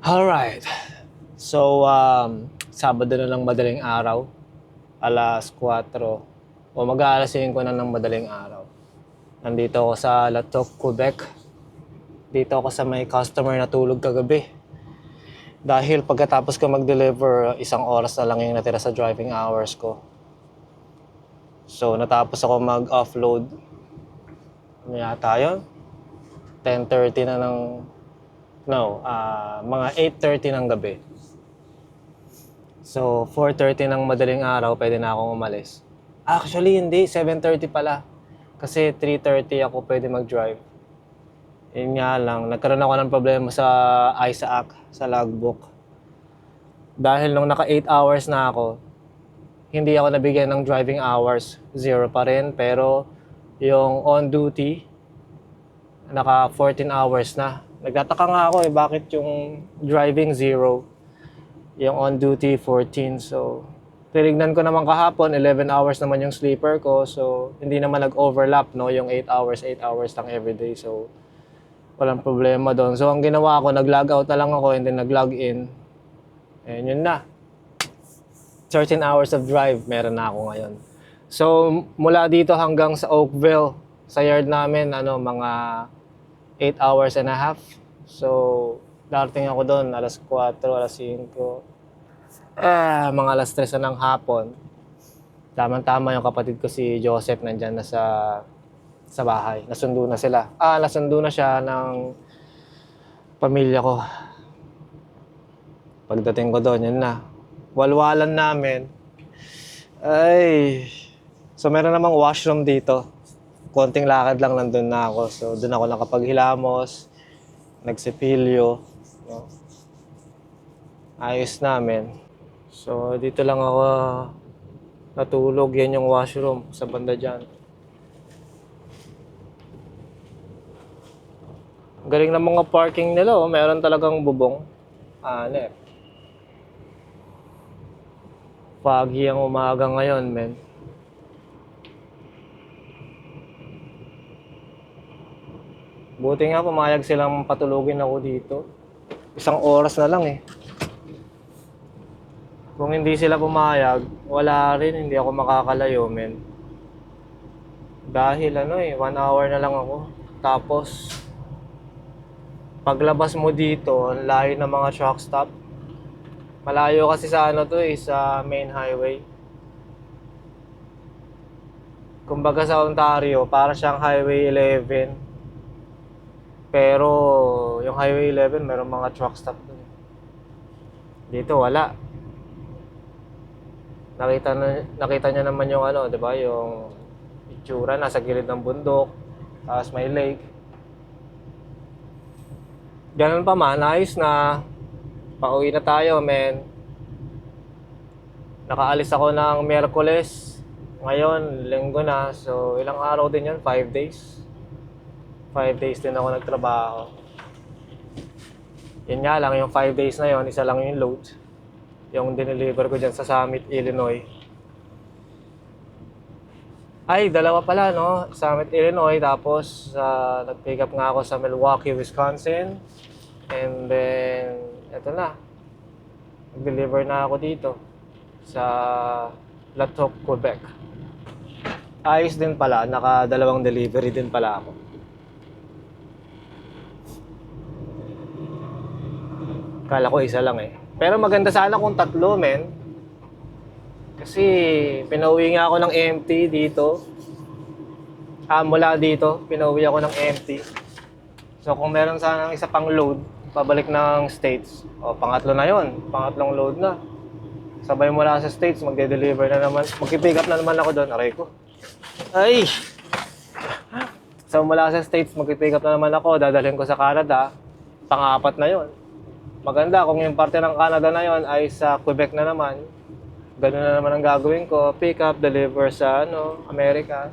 Alright. So, um, Sabado na lang madaling araw. Alas 4. O mag-aalas 5 na ng madaling araw. Nandito ako sa Latok, Quebec. Dito ako sa may customer na tulog kagabi. Dahil pagkatapos ko mag-deliver, isang oras na lang yung natira sa driving hours ko. So, natapos ako mag-offload. Ano yata yun? 10.30 na ng... No, ah, mga 8.30 ng gabi. So, 4.30 ng madaling araw, pwede na akong umalis. Actually, hindi. 7.30 pala. Kasi 3.30 ako pwede mag-drive. Yun nga lang, nagkaroon ako ng problema sa ISAC, sa logbook. Dahil nung naka 8 hours na ako, hindi ako nabigyan ng driving hours. Zero pa rin. Pero yung on duty, naka 14 hours na. Nagtataka nga ako eh, bakit yung driving zero, yung on duty 14. So, tinignan ko naman kahapon, 11 hours naman yung sleeper ko. So, hindi naman nag-overlap, no? Yung 8 hours, 8 hours lang everyday. So, walang problema doon. So, ang ginawa ko, nag-log out na lang ako and then nag-log in. And yun na. 13 hours of drive, meron na ako ngayon. So, mula dito hanggang sa Oakville, sa yard namin, ano, mga 8 hours and a half. So, darating ako doon, alas 4, alas 5. Ah, mga alas 3 na ng hapon. Tama-tama yung kapatid ko si Joseph nandyan na sa sa bahay. Nasundo na sila. Ah, nasundo na siya ng pamilya ko. Pagdating ko doon, yun na. Walwalan namin. Ay. So, meron namang washroom dito. Konting lakad lang nandun na ako. So, doon ako nakapaghilamos. Nagsipilyo. No? Ayos namin. So, dito lang ako natulog. Yan yung washroom sa banda dyan. Galing ng mga parking nila, oh. Meron talagang bubong. Ano eh. Foggy ang umaga ngayon, men. Buti nga pumayag silang patulugin ako dito. Isang oras na lang eh. Kung hindi sila pumayag, wala rin, hindi ako makakalayo, men. Dahil ano eh, one hour na lang ako. Tapos, paglabas mo dito, ang layo ng mga truck stop. Malayo kasi sa ano to eh, sa main highway. Kumbaga sa Ontario, para siyang Highway 11. Pero yung Highway 11, meron mga truck stop doon. Dito wala. Nakita na nakita niyo naman yung ano, 'di ba, yung itsura nasa gilid ng bundok, tapos may lake. Ganun pa man, ayos na. Pauwi na tayo, men. Nakaalis ako ng Miyerkules. Ngayon, linggo na. So, ilang araw din yun? Five days. Five days din ako nagtrabaho. Yun nga lang, yung five days na yon isa lang yung load. Yung dineliver ko dyan sa Summit, Illinois. Ay, dalawa pala, no? Summit, Illinois. Tapos, uh, nag-pick up nga ako sa Milwaukee, Wisconsin. And then, eto na. Nag-deliver na ako dito sa Latok, Quebec. Ayos din pala, naka-dalawang delivery din pala ako. Kala ko isa lang eh. Pero maganda sana kung tatlo, men. Kasi pinauwi nga ako ng empty dito. Ah, mula dito, pinauwi ako ng empty. So kung meron sanang isa pang load, pabalik ng States, o pangatlo na yon, pangatlong load na. Sabay mula sa States, magde-deliver na naman, magpipick up na naman ako doon, aray ko. Ay! So mula sa States, magpipick up na naman ako, dadalhin ko sa Canada, pang-apat na yon. Maganda kung yung parte ng Canada na yon ay sa Quebec na naman, ganun na naman ang gagawin ko, pick up, deliver sa ano, America.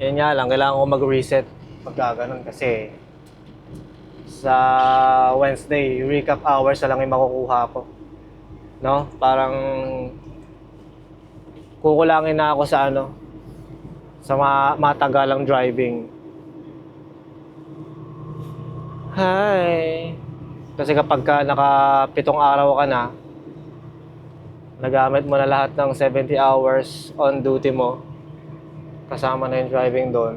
Yan nga lang, kailangan ko mag-reset pagka ganun kasi sa Wednesday, recap hours na lang yung makukuha ko. No? Parang kukulangin na ako sa ano, sa ma- matagalang driving. Hi! Kasi kapag ka naka pitong araw ka na, nagamit mo na lahat ng 70 hours on duty mo, kasama na yung driving doon,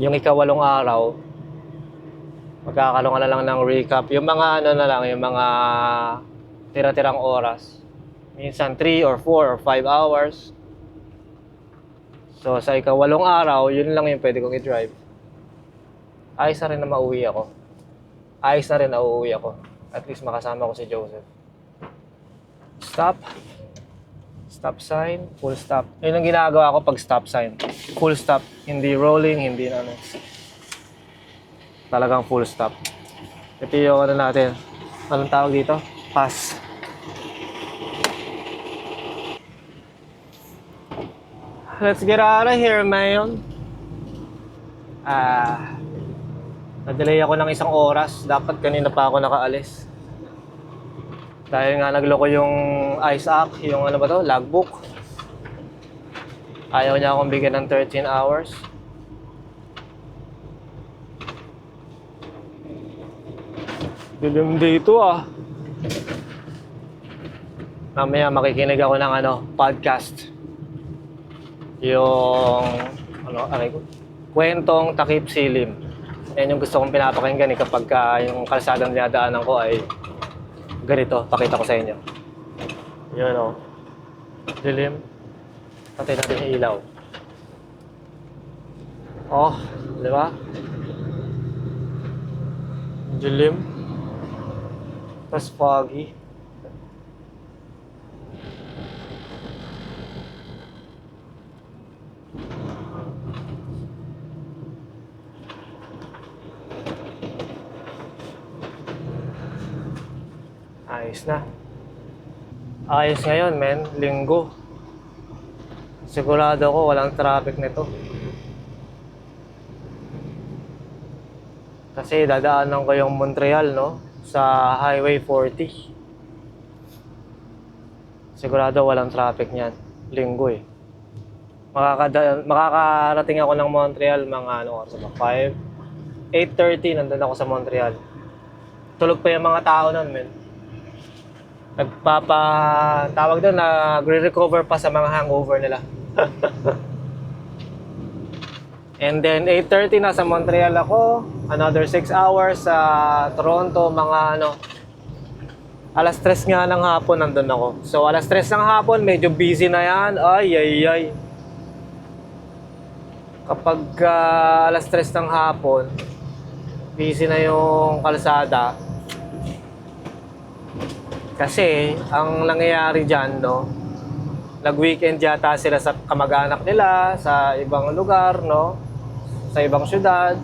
yung ikawalong araw, magkakaroon ka na lang ng recap. Yung mga ano na lang, yung mga tira-tirang oras. Minsan 3 or 4 or 5 hours. So sa ikawalong araw, yun lang yung pwede kong i-drive. Ayos na rin na mauwi ako. Ayos na rin na uuwi ako. At least makasama ko si Joseph. Stop. Stop sign, full stop. Yun ang ginagawa ko pag stop sign. Full stop. Hindi rolling, hindi ano. Talagang full stop. Ito yung ano natin. Anong tawag dito? Pass. Let's get out of here, man. Ah, na-delay ako ng isang oras. Dapat kanina pa ako nakaalis. Dahil nga nagloko yung ISAC, yung ano ba to, logbook. Ayaw niya akong bigyan ng 13 hours. Dilim dito ah. Mamaya makikinig ako ng ano, podcast. Yung ano, aray ko, kwentong takip silim. Yan yung gusto kong pinapakinggan eh, kapag ka yung kalsadang dinadaanan ko ay ganito, pakita ko sa inyo. Yun o. Dilim. Patay natin yung ilaw. Oh, di ba? Dilim. Tapos foggy. Ayos na. Ayos ngayon, men. Linggo. Sigurado ko walang traffic nito. Kasi dadaanan ko yung Montreal, no? Sa Highway 40. Sigurado walang traffic niyan. Linggo eh. Makakada makakarating ako ng Montreal mga ano oras ba? 5 8:30 nandun ako sa Montreal. Tulog pa yung mga tao nun, men nagpapa tawag doon nagre-recover pa sa mga hangover nila. And then 8:30 na sa Montreal ako, another 6 hours sa Toronto mga ano alas 3 nga ng hapon nandun ako. So alas 3 ng hapon, medyo busy na yan. Ay ay ay. Kapag ah, alas 3 ng hapon, busy na yung kalsada, kasi, ang nangyayari dyan, no, nag-weekend yata sila sa kamag-anak nila, sa ibang lugar, no, sa ibang syudad.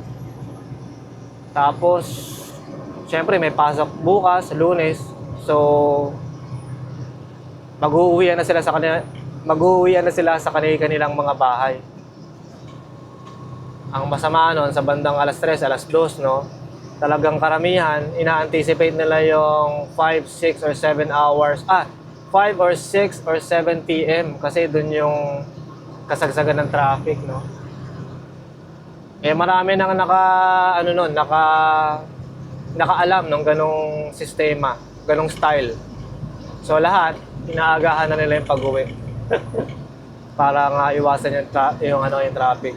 Tapos, syempre may pasok bukas, lunes. So, mag-uuwian na sila sa kanila, mag-uuwian na sila sa kanilang mga bahay. Ang masama nun, sa bandang alas 3, alas 2, no, talagang karamihan, ina-anticipate nila yung 5, 6, or 7 hours. Ah, 5 or 6 or 7 p.m. Kasi dun yung kasagsagan ng traffic, no? Eh, marami nang naka, ano nun, naka, nakaalam ng ganong sistema, ganong style. So, lahat, inaagahan na nila yung pag-uwi. Para nga iwasan yung, tra- yung, ano, yung traffic.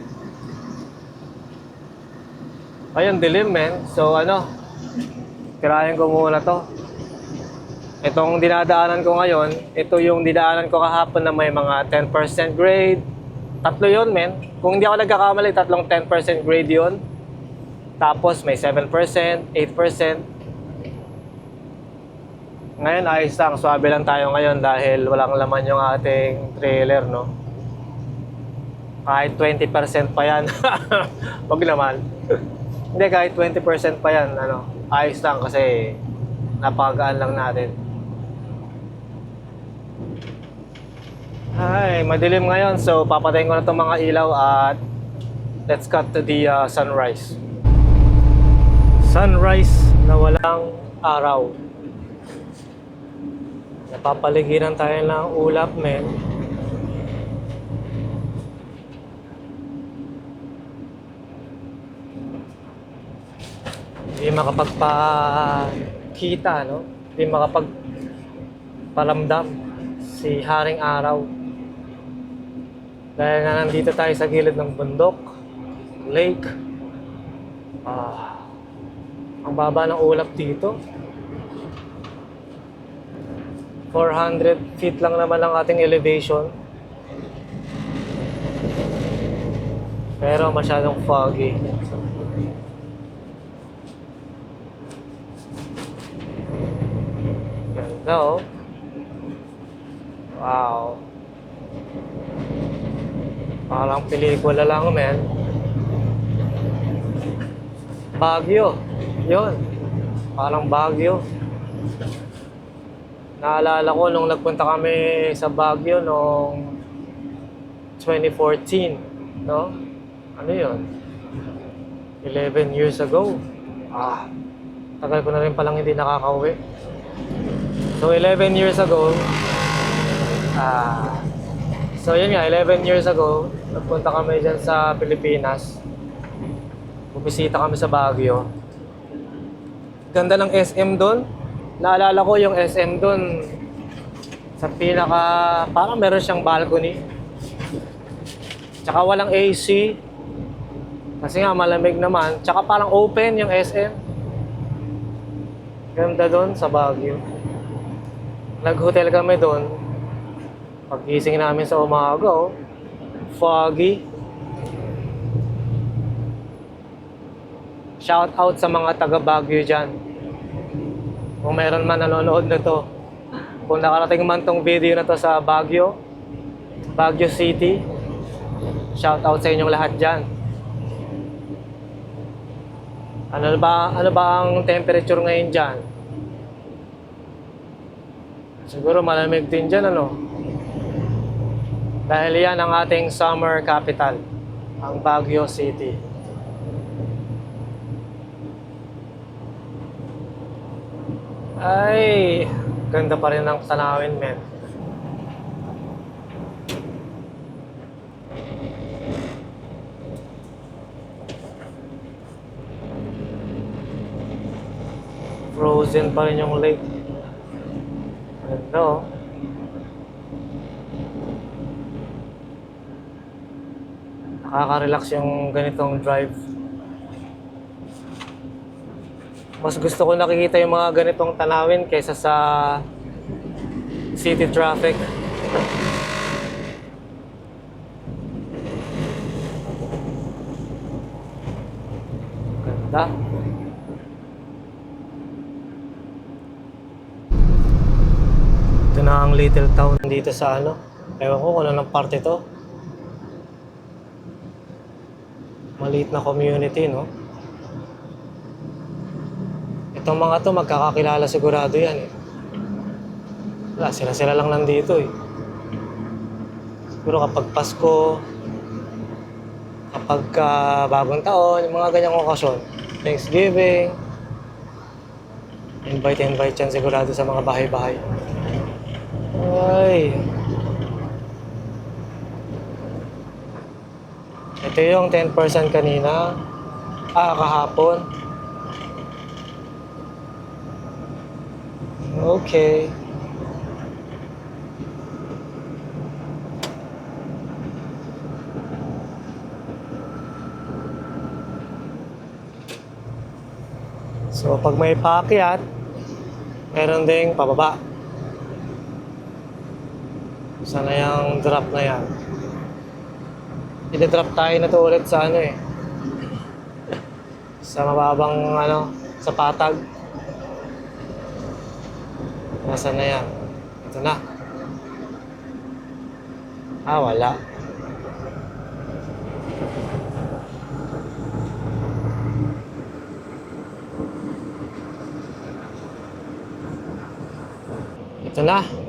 Ayun, dilim, men. So, ano, tirahin ko muna to. Itong dinadaanan ko ngayon, ito yung dinaanan ko kahapon na may mga 10% grade. Tatlo yun, men. Kung hindi ako nagkakamali, tatlong 10% grade yun. Tapos may 7%, 8%. Ngayon, ayos lang. Swabe lang tayo ngayon dahil walang laman yung ating trailer, no? Kahit 20% pa yan. Wag naman. Hindi, kahit 20% pa yan, ano, ayos lang kasi napakagaan lang natin. Ay, madilim ngayon, so papatayin ko na itong mga ilaw at let's cut to the uh, sunrise. Sunrise na walang araw. Napapaligiran tayo ng ulap, men. Hindi makapagpakita, no? Hindi makapagparamdam si Haring Araw. Dahil nga nandito tayo sa gilid ng bundok, lake. Ah, ang baba ng ulap dito. 400 feet lang naman ang ating elevation. Pero masyadong foggy. Ganda oh. Wow. Parang pelikula lang, men. Baguio. Yun. Parang Baguio. Naalala ko nung nagpunta kami sa Baguio noong 2014, no? Ano yun? 11 years ago. Ah, tagal ko na rin palang hindi nakakauwi. So 11 years ago, ah, so yun nga, 11 years ago, nagpunta kami dyan sa Pilipinas. Bumisita kami sa Baguio. Ganda ng SM doon. Naalala ko yung SM doon sa pinaka, parang meron siyang balcony. Tsaka walang AC. Kasi nga malamig naman. Tsaka parang open yung SM. Ganda doon sa Baguio. Nag-hotel kami doon. Paggising namin sa umaga, oh, foggy. Shout out sa mga taga Baguio dyan. Kung meron man nanonood na to. Kung nakarating man tong video na to sa Baguio, Baguio City, shout out sa inyong lahat dyan. Ano ba ano ba ang temperature ngayon diyan? Siguro malamig din dyan, ano? Dahil yan ang ating summer capital, ang Baguio City. Ay, ganda pa rin ng tanawin, men. Frozen pa rin yung lake. Oh. Nakaka-relax yung ganitong drive. Mas gusto ko nakikita yung mga ganitong tanawin kaysa sa city traffic. Ganda. Ito na ang little town dito sa ano. Ewan ko kung anong parte to. Maliit na community, no? Itong mga to, magkakakilala sigurado yan eh. Wala, sila-sila lang nandito eh. Siguro kapag Pasko, kapag ah, bagong taon, yung mga ganyang okasyon, Thanksgiving, invite invite yan sigurado sa mga bahay-bahay. Ay. Ito yung 10% kanina. Ah, kahapon. Okay. So, pag may paakyat, meron ding pababa. Sana yung drop na yan. I-drop tayo na to ulit sa ano eh. Sa mababang ano, sa patag. Nasaan na yan? Ito na. Ah, wala. Ito na.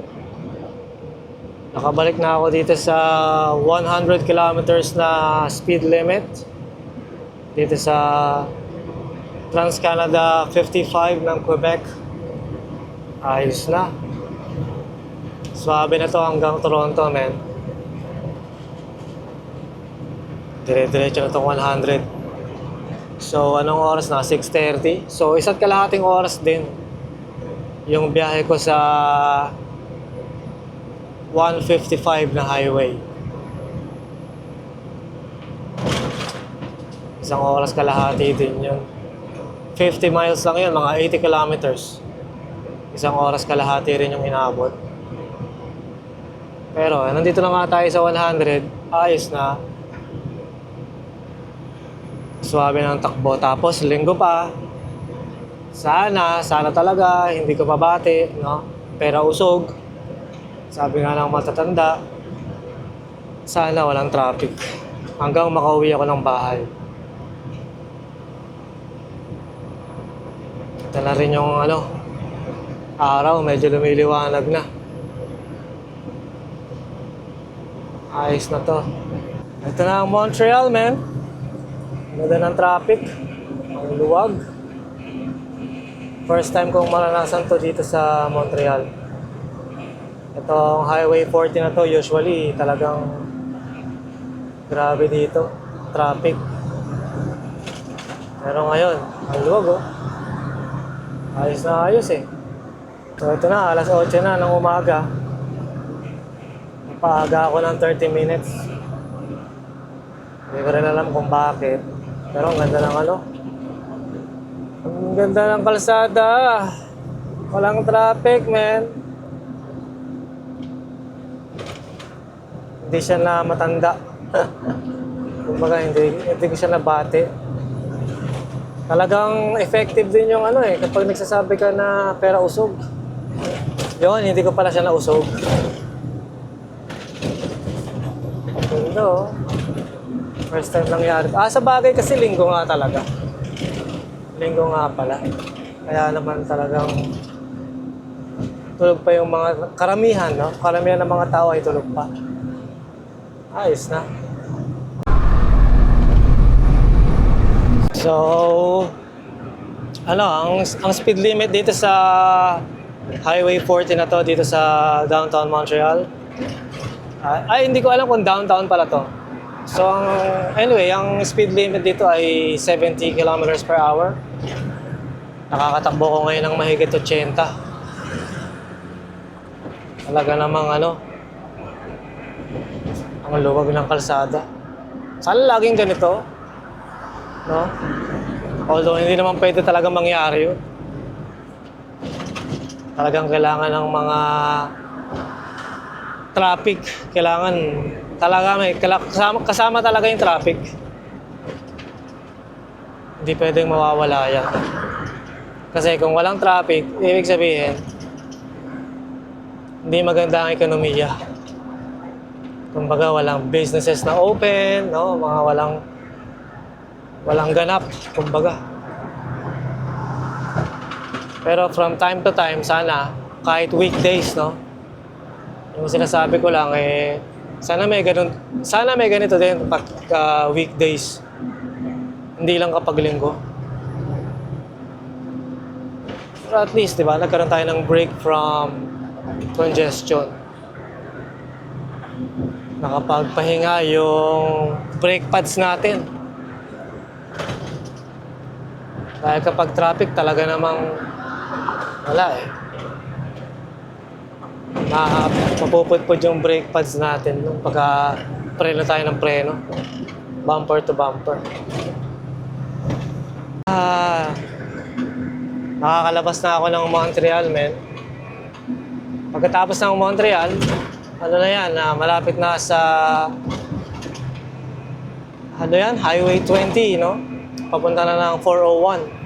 Nakabalik na ako dito sa 100 kilometers na speed limit. Dito sa Trans-Canada 55 ng Quebec. Ayos na. Swabe na to hanggang Toronto, men. Dire-diretso na tong 100. So, anong oras na? 6.30. So, isa't kalahating oras din yung biyahe ko sa 155 na highway. Isang oras kalahati din yun. 50 miles lang yun, mga 80 kilometers. Isang oras kalahati rin yung inaabot. Pero, nandito na nga tayo sa 100. Ayos na. Swabe ng takbo. Tapos, linggo pa. Sana, sana talaga, hindi ko pabati, no? Pero usog. Sabi nga ng matatanda, sana walang traffic. Hanggang makauwi ako ng bahay. Ito na rin yung ano, araw, medyo lumiliwanag na. Ayos na to. Ito na ang Montreal, man. Ganda ng traffic. Ang luwag. First time kong maranasan to dito sa Montreal. Itong Highway 40 na to, usually talagang grabe dito. Traffic. Pero ngayon, ang luwag oh. Ayos na ayos eh. So ito na, alas 8 na ng umaga. Paaga ako ng 30 minutes. Hindi ko rin alam kung bakit. Pero ang ganda ng ano. Ang ganda ng kalsada. Walang traffic, man. Hindi siya na matanda. Kumbaga, hindi, hindi ko siya nabate. Talagang effective din yung ano eh, kapag nagsasabi ka na pera usog. Yun, hindi ko pala siya nausog. Ganda oh. First time nangyari. Ah, sa bagay kasi linggo nga talaga. Linggo nga pala. Kaya naman talagang tulog pa yung mga karamihan, no? Karamihan ng mga tao ay tulog pa. Ayos na. So, ano, ang, ang speed limit dito sa Highway 40 na to, dito sa downtown Montreal. Ah, ay, hindi ko alam kung downtown pala to. So, anyway, ang speed limit dito ay 70 kilometers per hour. Nakakatakbo ko ngayon ng mahigit 80. Talaga namang ano, ang luwag ng kalsada. Sana laging ganito, no? Although hindi naman pwede talaga mangyari yun. Talagang kailangan ng mga traffic. Kailangan talaga may kasama, kasama talaga yung traffic. Hindi pwedeng mawawala yan. Kasi kung walang traffic, ibig sabihin, hindi maganda ang ekonomiya. Kumbaga, walang businesses na open, no? Mga walang walang ganap, kumbaga. Pero from time to time, sana, kahit weekdays, no? Yung sinasabi ko lang, eh, sana may ganun, sana may ganito din pag uh, weekdays. Hindi lang kapag linggo. Pero at least, di ba, nagkaroon tayo ng break from congestion. Nakapagpahinga yung brake pads natin. Dahil kapag traffic, talaga namang wala eh. Ma mapupudpud yung brake pads natin nung pagka preno tayo ng preno. Bumper to bumper. Ah, nakakalabas na ako ng Montreal, men. Pagkatapos ng Montreal, ano na yan, ah, malapit na sa ano yan, Highway 20, no? Papunta na ng 401.